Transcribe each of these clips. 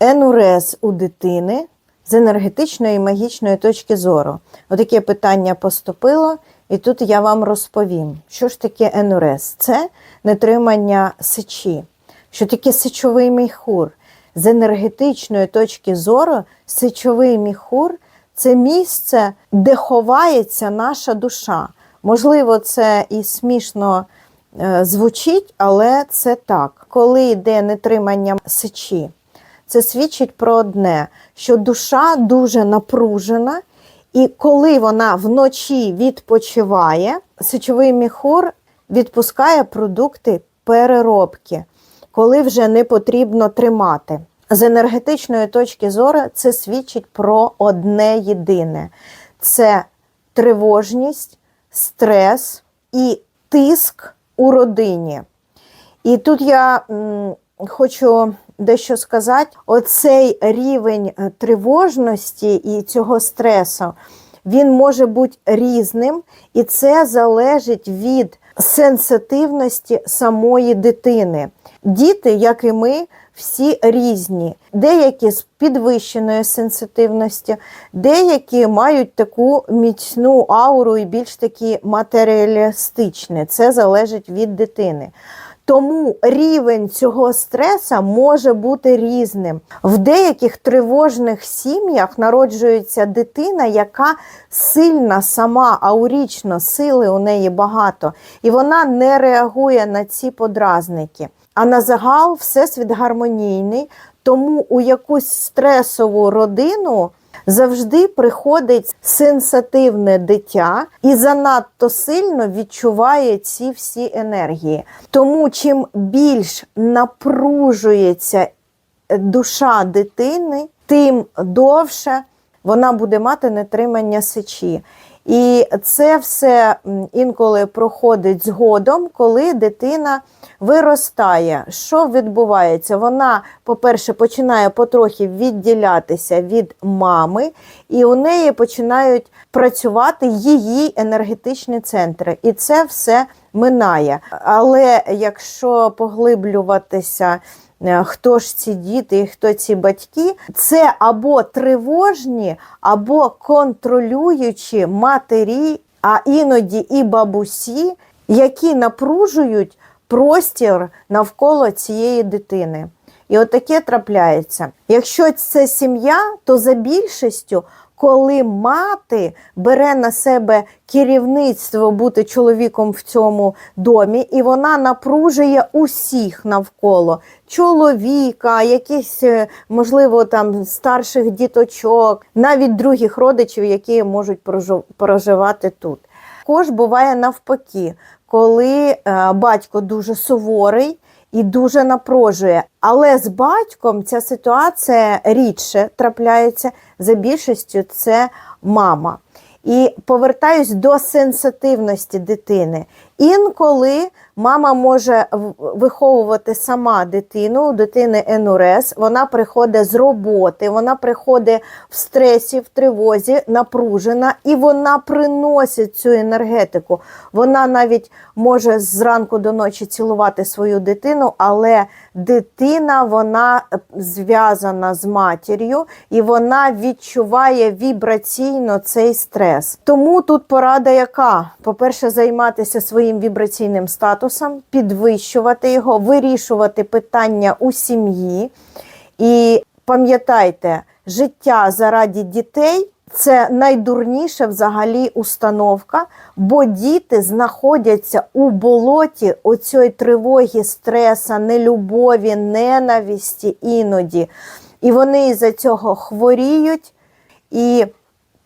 енурез у дитини з енергетичної і магічної точки зору. Отаке питання поступило, і тут я вам розповім, що ж таке енурез? Це нетримання сечі. Що таке сечовий міхур? З енергетичної точки зору, сечовий міхур це місце, де ховається наша душа. Можливо, це і смішно е, звучить, але це так. Коли йде нетримання сечі, це свідчить про одне, що душа дуже напружена, і коли вона вночі відпочиває, сечовий міхур відпускає продукти переробки, коли вже не потрібно тримати. З енергетичної точки зору це свідчить про одне єдине: це тривожність, стрес і тиск у родині. І тут я м, хочу дещо сказати: оцей рівень е, тривожності і цього стресу, він може бути різним, і це залежить від сенситивності самої дитини. Діти, як і ми, всі різні. Деякі з підвищеною сенситивністю, деякі мають таку міцну ауру і більш такі матеріалістичні. Це залежить від дитини. Тому рівень цього стреса може бути різним. В деяких тривожних сім'ях народжується дитина, яка сильна сама, аурічно, сили у неї багато, і вона не реагує на ці подразники. А на загал всесвіт гармонійний, тому у якусь стресову родину завжди приходить сенситивне дитя і занадто сильно відчуває ці всі енергії. Тому чим більш напружується душа дитини, тим довше вона буде мати нетримання сечі. І це все інколи проходить згодом, коли дитина виростає. Що відбувається? Вона, по-перше, починає потрохи відділятися від мами, і у неї починають працювати її енергетичні центри. І це все минає. Але якщо поглиблюватися, хто ж ці діти і хто ці батьки, це або тривожні, або контролюючі матері, а іноді і бабусі, які напружують простір навколо цієї дитини. І от трапляється. Якщо це сім'я, то за більшістю, коли мати бере на себе керівництво бути чоловіком в цьому домі, і вона напружує усіх навколо чоловіка, якихось, е, можливо, там старших діточок, навіть других родичів, які можуть прожив- проживати тут. Також буває навпаки, коли е, батько дуже суворий і дуже напружує. Але з батьком ця ситуація рідше трапляється, за більшістю це мама. І повертаюсь до сенситивності дитини. Інколи мама може виховувати сама дитину, у дитини енурез, вона приходить з роботи, вона приходить в стресі, в тривозі, напружена, і вона приносить цю енергетику. Вона навіть може зранку до ночі цілувати свою дитину, але дитина вона е, зв'язана з матір'ю і вона відчуває вібраційно цей стрес. Тому тут порада яка? По-перше, займатися своїм вібраційним статусом, підвищувати його, вирішувати питання у сім'ї. І пам'ятайте, життя заради дітей. Це найдурніша взагалі установка, бо діти знаходяться у болоті оцієї тривоги, стреса, нелюбові, ненависті іноді. І вони із-за цього хворіють і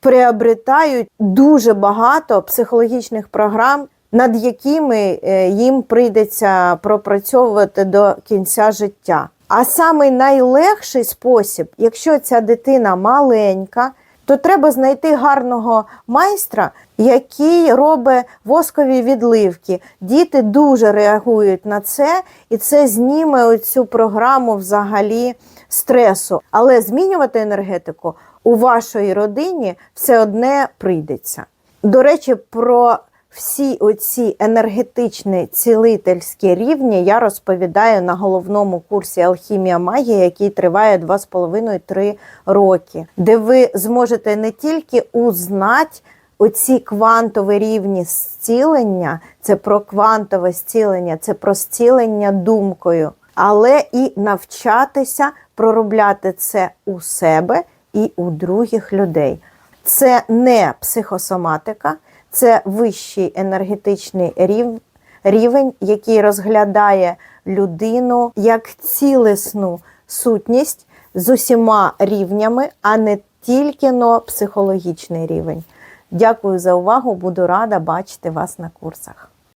приобретають дуже багато психологічних програм, над якими е, їм прийдеться пропрацьовувати до кінця життя. А самий найлегший спосіб, якщо ця дитина маленька, то треба знайти гарного майстра, який робить воскові відливки. Діти дуже реагують на це, і це зніме цю програму взагалі стресу. Але змінювати енергетику у вашій родині все одне прийдеться. До речі, про всі оці енергетичні цілительські рівні я розповідаю на головному курсі Алхімія магія, який триває 2,5-3 роки, де ви зможете не тільки узнати оці квантові рівні зцілення, це про квантове зцілення, це про зцілення думкою, але і навчатися проробляти це у себе і у других людей. Це не психосоматика, це вищий енергетичний рівень, рівень, який розглядає людину як цілісну сутність з усіма рівнями, а не тільки но психологічний рівень. Дякую за увагу. Буду рада бачити вас на курсах.